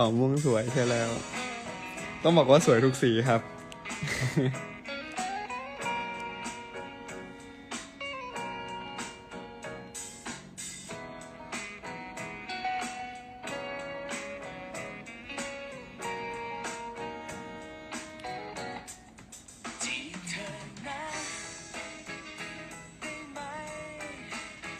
เป่าม่วงสวยใช่แล้ว ต้องบอกว่าสวยทุกสีครับ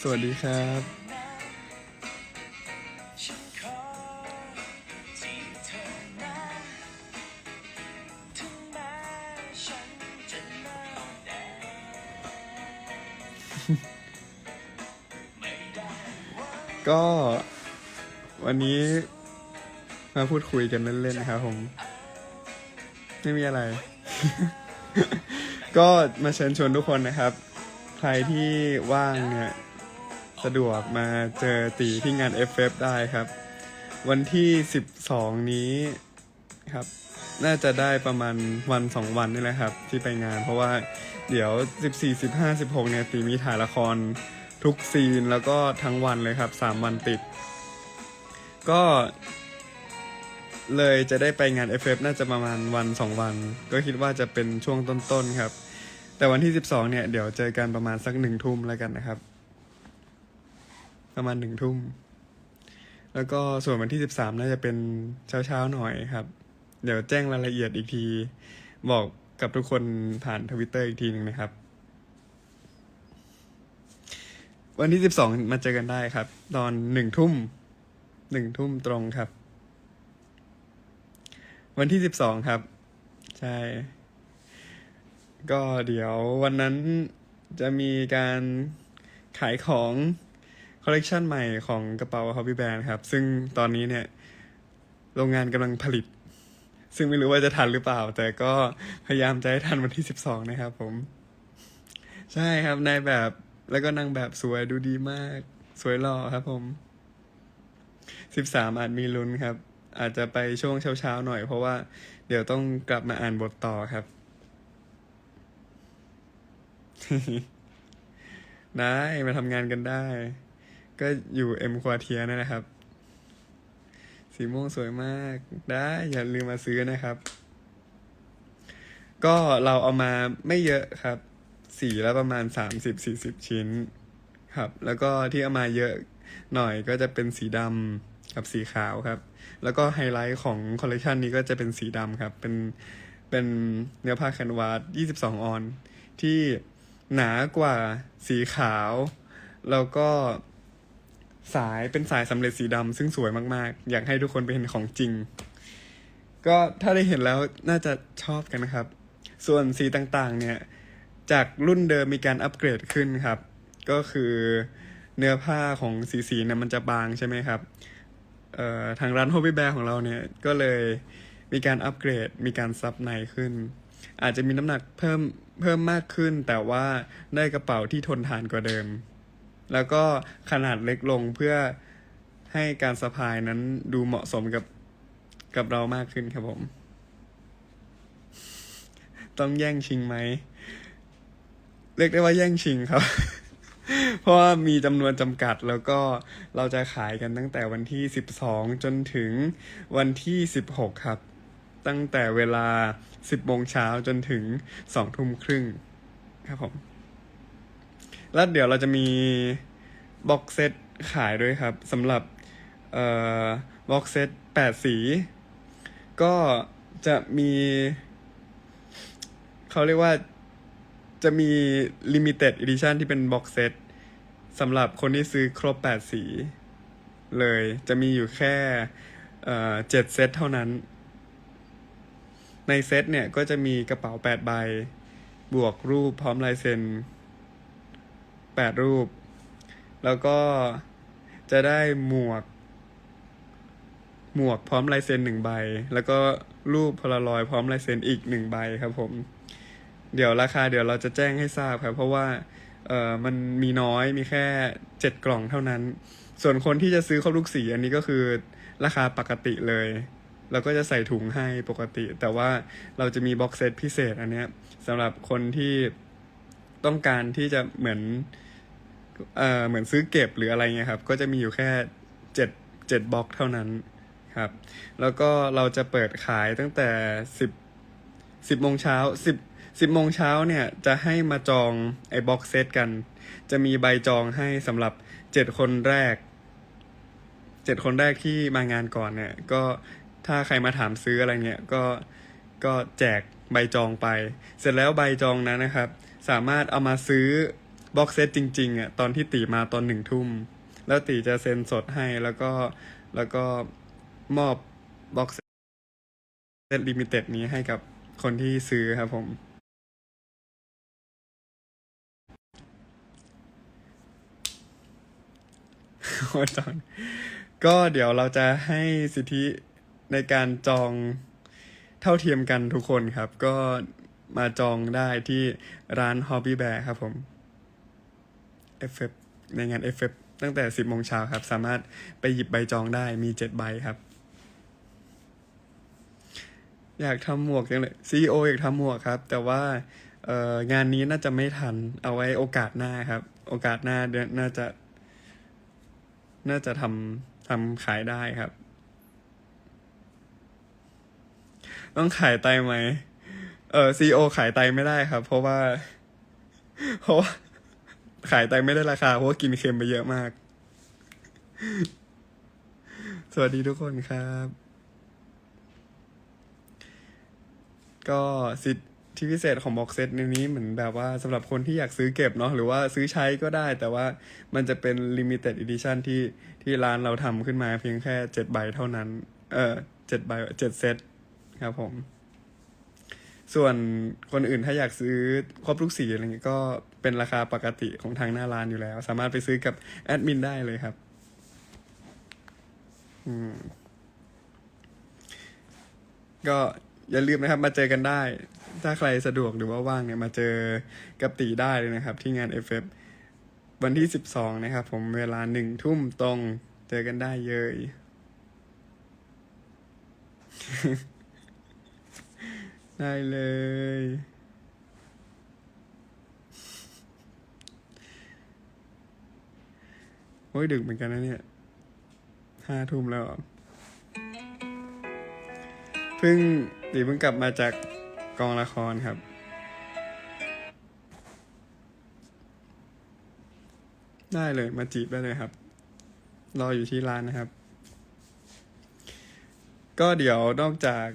สวัสดีครับ ก็วันนี้มาพูดคุยกันเล่นๆนะครับผม ไม่มีอะไร ก็มาเชิญชวนทุกคนนะครับ ใครที่ว่างเนี่ยสะดวกมาเจอตีที่งาน FF ได้ครับ วันที่ 12 นี้ครับ น่าจะได้ประมาณวันสองวันนี่แหละครับ ที่ไปงาน เพราะว่าเดี๋ยว 14 15 16เนี่ยตีมีถ่ายละคร ทุกซีนแล้วก็ทั้งวันเลยครับ3วันติด ก็เลยจะได้ไปงาน FF น่าจะประมาณวันสองวัน ก็คิดว่าจะเป็นช่วงต้นๆครับ แต่วันที่12เนี่ยเดี๋ยวเจอกันประมาณสักหนึ่งทุ่มแล้วกันนะครับ ประมาณหนึ่งทุ่ม แล้วก็ส่วนวันที่13น่าจะเป็นเช้าๆหน่อยครับ เดี๋ยวแจ้งรายละเอียดอีกที บอกกับทุกคนผ่านทวิตเตอร์อีกทีหนึ่งนะครับ วันที่12มาเจอกันได้ครับ ตอนหนึ่งทุ่มหนึ่งทุ่มตรงครับ วันที่12ครับ ใช่ ก็เดี๋ยววันนั้นจะมีการขายของคอลเลกชันใหม่ของกระเป๋า Hobby Band ครับ ซึ่งตอนนี้เนี่ย โรงงานกำลังผลิต ซึ่งไม่รู้ว่าจะทันหรือเปล่า แต่ก็พยายามจะให้ทันวันที่12นะครับผม ใช่ครับในแบบ แล้วก็นางแบบสวยดูดีมาก สวยหล่อครับผม13อาจมีลุ้นครับ อาจจะไปช่วงเช้าๆหน่อยเพราะว่า เดี๋ยวต้องกลับมาอ่านบทต่อครับ ได้มาทำงานกันได้ ก็อยู่เอ็มควาเทียนั่นแหละครับ สีม่วงสวยมากได้ อย่าลืมมาซื้อนะครับ ก็เราเอามาไม่เยอะครับ สีละประมาณสามสิบสี่สิบชิ้นครับ แล้วก็ที่เอามาเยอะหน่อยก็จะเป็นสีดำกับสีขาวครับ แล้วก็ไฮไลท์ของคอลเลกชันนี้ก็จะเป็นสีดำครับ เป็นเป็นเนื้อผ้าแคนวาส22 ออน ที่หนากว่าสีขาว แล้วก็สายเป็นสายสำเร็จสีดำซึ่งสวยมาก ๆ อยากให้ทุกคนไปเห็นของจริง ก็ถ้าได้เห็นแล้วน่าจะชอบกันนะครับ ส่วนสีต่างๆ เนี่ย จากรุ่นเดิมมีการอัปเกรดขึ้นครับ ก็คือเนื้อผ้าของสีสีเนี่ยมันจะบางใช่ไหมครับทางร้าน Hobby Bear ของเราเนี่ยก็เลยมีการอัปเกรดมีการซับในขึ้น อาจจะมีน้ำหนักเพิ่มเพิ่มมากขึ้น แต่ว่าได้กระเป๋าที่ทนทานกว่าเดิม แล้วก็ขนาดเล็กลงเพื่อให้การสะพายนั้นดูเหมาะสมกับกับเรามากขึ้นครับผม ต้องแย่งชิงไหม เรียกได้ว่าแย่งชิงครับ เพราะว่ามีจำนวนจำกัดแล้วก็เราจะขายกันตั้งแต่วันที่ 12 จนถึงวันที่ 16 ครับ ตั้งแต่เวลา 10โมงเช้าจนถึง2ทุ่มครึ่งครับผม แล้วเดี๋ยวเราจะมีบ็อกเซตขายด้วยครับสำหรับเอ่อบ็อกเซต8สี ก็จะมี เขาเรียกว่า จะมี limited edition ที่เป็น box set สำหรับคนที่ซื้อครบ 8 สี เลย จะมีอยู่แค่เอ่อ7เซตเท่านั้น ในเซตเนี่ยก็จะมีกระเป๋า 8 ใบ บวกรูปพร้อมลายเซ็น 8 รูป แล้วก็จะได้หมวก หมวกพร้อมลายเซ็นหนึ่งใบ แล้วก็รูปพลารอยพร้อมลายเซ็นอีกหนึ่งใบครับผม เดี๋ยวราคาเดี๋ยวเราจะแจ้งให้ทราบครับ เพราะว่าเออมันมีน้อยมีแค่เจ็ดกล่องเท่านั้น ส่วนคนที่จะซื้อครบทุกสีอันนี้ก็คือราคาปกติเลยเราก็จะใส่ถุงให้ปกติ แต่ว่าเราจะมีบ็อกเซตพิเศษอันเนี้ยสำหรับคนที่ต้องการที่จะเหมือนเอ่อเหมือนซื้อเก็บหรืออะไรเงี้ยครับ ก็จะมีอยู่แค่เจ็ดเจ็ดบ็อกเท่านั้นครับ แล้วก็เราจะเปิดขายตั้งแต่สิบสิบโมงเช้าสิบ สิบโมงเช้าเนี่ยจะให้มาจองไอ้บ็อกเซตกัน จะมีใบจองให้สำหรับเจ็ดคนแรกเจ็ดคนแรกที่มางานก่อนเนี่ย ก็ถ้าใครมาถามซื้ออะไรเนี่ยก็ก็แจกใบจองไป เสร็จแล้วใบจองนั้นนะครับ สามารถเอามาซื้อบ็อกเซตจริงๆอะตอนที่ตีมาตอนหนึ่งทุ่ม แล้วตีจะเซ็นสดให้แล้วก็แล้วก็มอบบ็อกเซตลิมิเต็ดนี้ให้กับคนที่ซื้อครับผม โอ้จอนก็เดี๋ยวเราจะให้สิทธิในการจองเท่าเทียมกันทุกคนครับ ก็มาจองได้ที่ร้าน Hobby Bear ครับผม FF ในงาน FF ตั้งแต่ 10โมงเช้าครับ สามารถไปหยิบใบจองได้มี 7 ใบครับ อยากทำหมวกจังเลย CEO อยากทำหมวกครับ แต่ว่าเอองานนี้น่าจะไม่ทันเอาไว้โอกาสหน้าครับ โอกาสหน้าเดือนน่าจะ น่าจะทำทำขายได้ครับ ต้องขายไตไหม เออซีโอขายไตไม่ได้ครับ เพราะว่า เพราะว่าขายไตไม่ได้ราคา เพราะว่ากินเค็มไปเยอะมาก สวัสดีทุกคนครับ ก็สิ ทธิพิเศษของบ็อกเซตในนี้เหมือนแบบว่าสำหรับคนที่อยากซื้อเก็บเนาะหรือว่าซื้อใช้ก็ได้ แต่ว่ามันจะเป็น limited edition ที่ที่ร้านเราทำขึ้นมาเพียงแค่เจ็ดใบเท่านั้น เออเจ็ดใบเจ็ดเซตครับผม ส่วนคนอื่นถ้าอยากซื้อครบทุกสีอะไรเงี้ยก็เป็นราคาปกติของทางหน้าร้านอยู่แล้ว สามารถไปซื้อกับแอดมินได้เลยครับอืมก็อย่าลืมนะครับมาเจอกันได้ ถ้าใครสะดวกหรือว่าว่างเนี่ยมาเจอกับตีได้เลยนะครับ ที่งาน FF วันที่ 12 นะครับ ผมเวลาหนึ่งทุ่มตรงเจอกันได้เยยได้เลย โอ้ยดึกเหมือนกันนะเนี่ยห้าทุ่มแล้วเหรอเพิ่งตีเพิ่งกลับมาจาก กองละครครับ ได้เลยมาจีบได้เลยครับ รออยู่ที่ร้านนะครับ ก็เดี๋ยวนอกจาก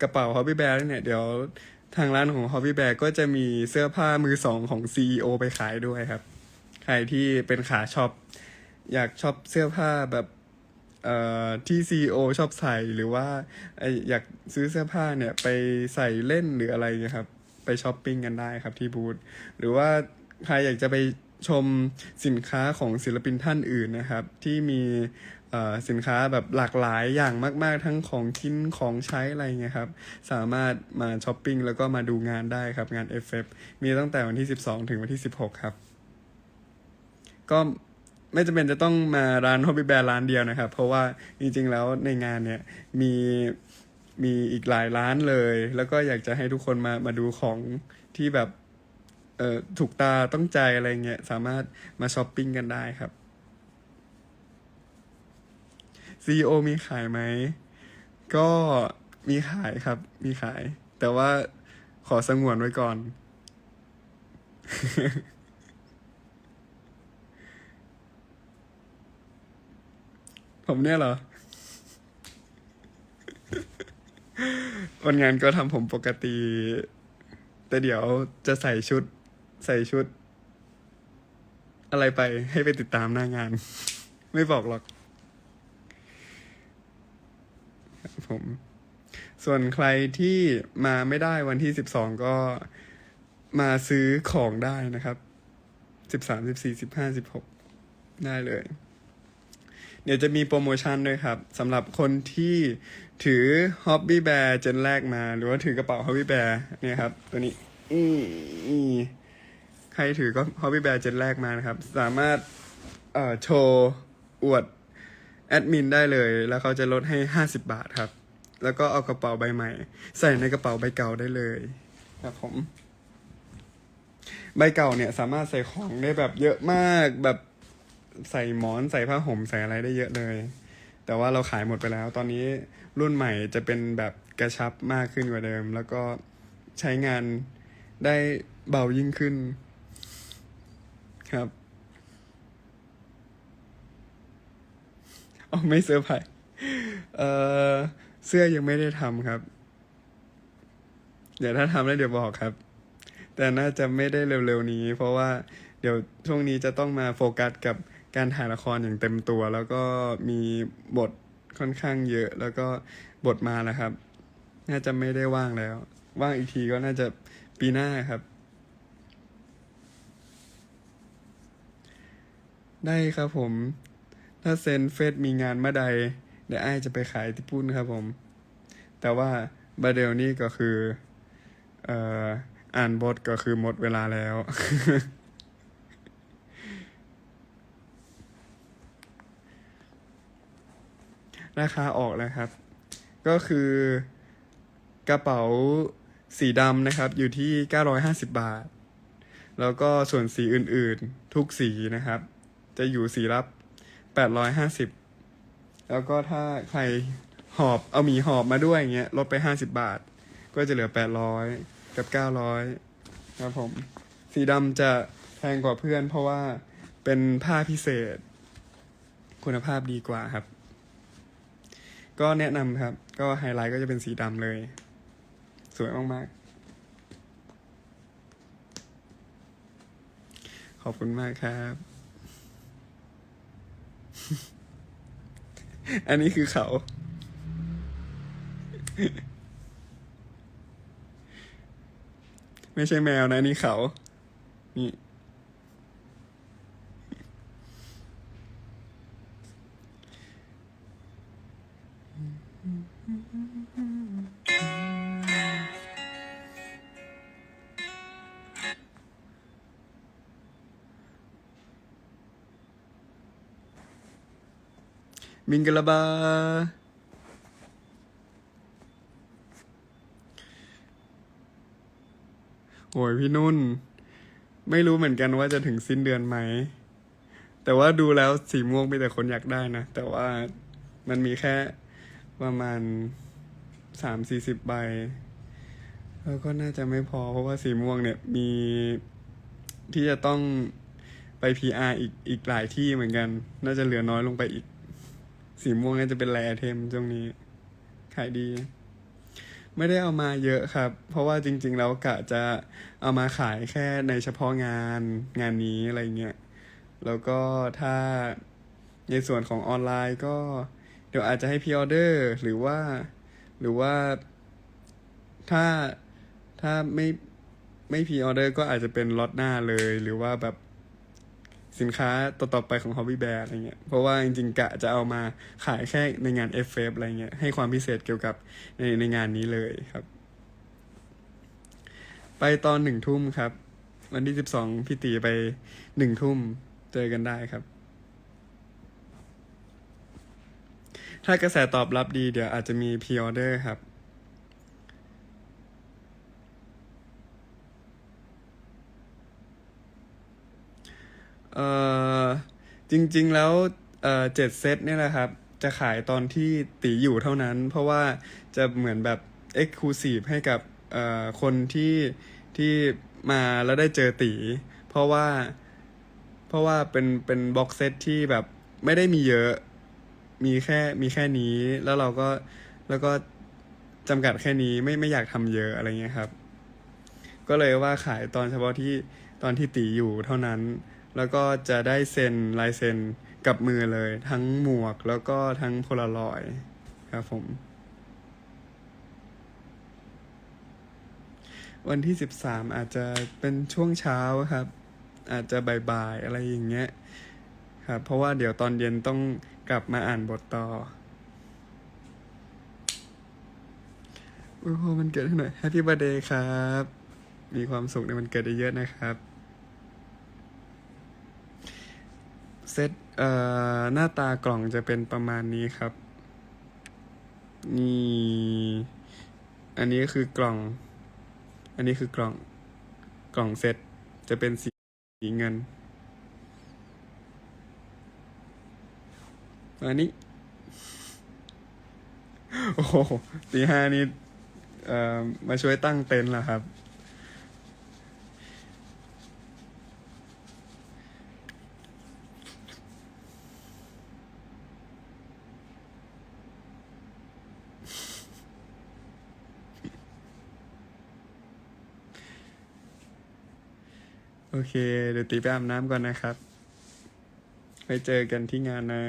กระเป๋า Hobby Bear แล้วเนี่ย เดี๋ยวทางร้านของ Hobby Bear ก็จะมีเสื้อผ้ามือสองของ CEO ไปขายด้วยครับ ใครที่เป็นขาช็อป อยากช็อปเสื้อผ้าแบบ เอ่อที่ CEO ชอบใส่หรือว่าไออยากซื้อเสื้อผ้าเนี่ยไปใส่เล่นหรืออะไรเงี้ยครับไปช้อปปิ้งกันได้ครับที่บูธหรือว่าใครอยากจะไปชมสินค้าของศิลปินท่านอื่นนะครับ ที่มีเอ่อสินค้าแบบหลากหลายอย่างมาก ๆ ทั้งของกินของใช้อะไรเงี้ยครับ สามารถมาช้อปปิ้งแล้วก็มาดูงานได้ครับงาน FF มีตั้งแต่วันที่ 12 ถึงวันที่ 16 ครับ ก็ ไม่จำเป็นจะต้องมาร้าน Hobby Bear ร้านเดียวนะครับ เพราะว่าจริงๆแล้วในงานเนี่ยมีมีอีกหลายร้านเลย แล้วก็อยากจะให้ทุกคนมามาดูของที่แบบเอ่อถูกตาต้องใจอะไรเงี้ยสามารถมาช้อปปิ้งกันได้ครับ CEO มีขายไหม ก็มีขายครับ มีขาย แต่ว่าขอสงวนไว้ก่อน ผมเนี่ยเหรอ วันงานก็ทำผมปกติ แต่เดี๋ยวจะใส่ชุด ใส่ชุด อะไรไปให้ไปติดตามหน้างาน ไม่บอกหรอก ผม ส่วนใครที่มาไม่ได้วันที่สิบสองก็มาซื้อของได้นะครับสิบสามสิบสี่สิบห้าสิบหกได้เลย เดี๋ยวจะมีโปรโมชั่นด้วยครับสำหรับคนที่ถือ Hobby Bear เจนแรกมา หรือว่าถือกระเป๋า Hobby Bear เนี่ยครับ ตัวนี้อีอีใครถือก็ Hobby Bear เจนแรกมานะครับ สามารถเอ่อโชว์อวดแอดมินได้เลย แล้วเขาจะลดให้ 50 บาทครับ แล้วก็เอากระเป๋าใบใหม่ ใส่ในกระเป๋าใบเก่าได้เลยครับผม ใบเก่าเนี่ยสามารถใส่ของได้แบบเยอะมากแบบ ใส่หมอนใส่ผ้าห่มใส่อะไรได้เยอะเลย แต่ว่าเราขายหมดไปแล้ว ตอนนี้รุ่นใหม่จะเป็นแบบกระชับมากขึ้นกว่าเดิม แล้วก็ใช้งานได้เบายิ่งขึ้นครับอ๋อไม่เซอร์ไพรส์เอ่อเสื้อยังไม่ได้ทำครับ เดี๋ยวถ้าทำแล้วเดี๋ยวบอกครับ แต่น่าจะไม่ได้เร็วๆนี้ เพราะว่าเดี๋ยวช่วงนี้จะต้องมาโฟกัสกับ การถ่ายละครอย่างเต็มตัว แล้วก็มีบทค่อนข้างเยอะ แล้วก็บทมาแล้วครับ น่าจะไม่ได้ว่างแล้ว ว่างอีกทีก็น่าจะปีหน้าครับ ได้ครับผม ถ้าเซนเฟสมีงานเมื่อใด เดี๋ยวไอ้ายจะไปขายที่ปุ้นครับผม แต่ว่าบาเดลนี่ก็คือ เอ่ออ่านบทก็คือหมดเวลาแล้ว ราคาออกแล้วครับ ก็คือกระเป๋าสีดำนะครับ อยู่ที่ 950 บาท แล้วก็ส่วนสีอื่นๆทุกสีนะครับ จะอยู่สีละ850 แล้วก็ถ้าใครหอบเอาหมีหอบมาด้วยอย่างเงี้ยลดไป 50 บาท ก็จะเหลือ 800 กับ 900 ครับผม สีดำจะแพงกว่าเพื่อนเพราะว่าเป็นผ้าพิเศษ คุณภาพดีกว่าครับ ก็แนะนำครับ ก็ไฮไลท์ก็จะเป็นสีดำเลย สวยมากๆ ขอบคุณมากครับ อันนี้คือเขา ไม่ใช่แมวนะนี่เขา นี่ มิงกะลาบา โอ้ยพี่นุ่น ไม่รู้เหมือนกันว่าจะถึงสิ้นเดือนไหม แต่ว่าดูแล้วสีม่วงมีแต่คนอยากได้นะ แต่ว่ามันมีแค่ประมาณสามสี่สิบใบ แล้วก็น่าจะไม่พอเพราะว่าสีม่วงเนี่ยมีที่จะต้องไป PR อีกอีกหลายที่เหมือนกัน น่าจะเหลือน้อยลงไปอีก สีม่วงน่าจะเป็นแรเทมช่วงนี้ ขายดี ไม่ได้เอามาเยอะครับ เพราะว่าจริง ๆ แล้วกะจะเอามาขายแค่ในเฉพาะงานงานนี้อะไรเงี้ย แล้วก็ถ้าในส่วนของออนไลน์ก็ เดี๋ยวอาจจะให้พ r ออเดอร์หรือว่า หรือว่า ถ้าถ้าไม่ไม่พ r ออเดอร์ก็อาจจะเป็นล็อตหน้าเลย หรือว่าแบบ สินค้าต่อๆไปของ Hobby Bear อะไรเงี้ย เพราะว่าจริงๆกะจะเอามาขายแค่ในงาน f f อะไรเงี้ย ให้ความพิเศษเกี่ยวกับในในงานนี้เลยครับ ไปตอนหนึ่งทุ่มครับ วันที่สิบสองพี่ตีไปหนึ่งทุ่มเจอกันได้ครับ ถ้ากระแสตอบรับดีเดี๋ยวอาจจะมีพ r ออเดอร์ครับ เอ่อจริง ๆ แล้วเอ่อเจ็ดเซตเนี่ยแหละครับ จะขายตอนที่ตีอยู่เท่านั้น เพราะว่าจะเหมือนแบบ Exclusive ให้กับเอ่อคนที่ที่มาแล้วได้เจอตี เพราะว่าเพราะว่าเป็นเป็นบ็อกเซตที่แบบไม่ได้มีเยอะมีแค่มีแค่นี้แล้วเราก็แล้วก็จำกัดแค่นี้ไม่ไม่อยากทำเยอะอะไรเงี้ยครับ ก็เลยว่าขายตอนเฉพาะที่ตอนที่ตีอยู่เท่านั้น แล้วก็จะได้เซ็นลายเซ็นกับมือเลย ทั้งหมวกแล้วก็ทั้งโพลารอยครับผม วันที่สิบสามอาจจะเป็นช่วงเช้าครับ อาจจะบ่ายๆอะไรอย่างเงี้ยครับเพราะว่าเดี๋ยวตอนเย็นต้องกลับมาอ่านบทต่อโอ้โหมันเกิดให้หน่อย Happy Birthday ครับ มีความสุขในวันเกิดเยอะๆนะครับ เซตเอ่อหน้าตากล่องจะเป็นประมาณนี้ครับ นี่ อันนี้คือกล่อง อันนี้คือกล่อง กล่องเซตจะเป็นสีเงินอันนี้ โอ้โหตีห้านี่เอ่อมาช่วยตั้งเต็นท์เหรอครับ โอเค เดี๋ยวตีไปอาบน้ำก่อนนะครับ ไปเจอกันที่งานนะ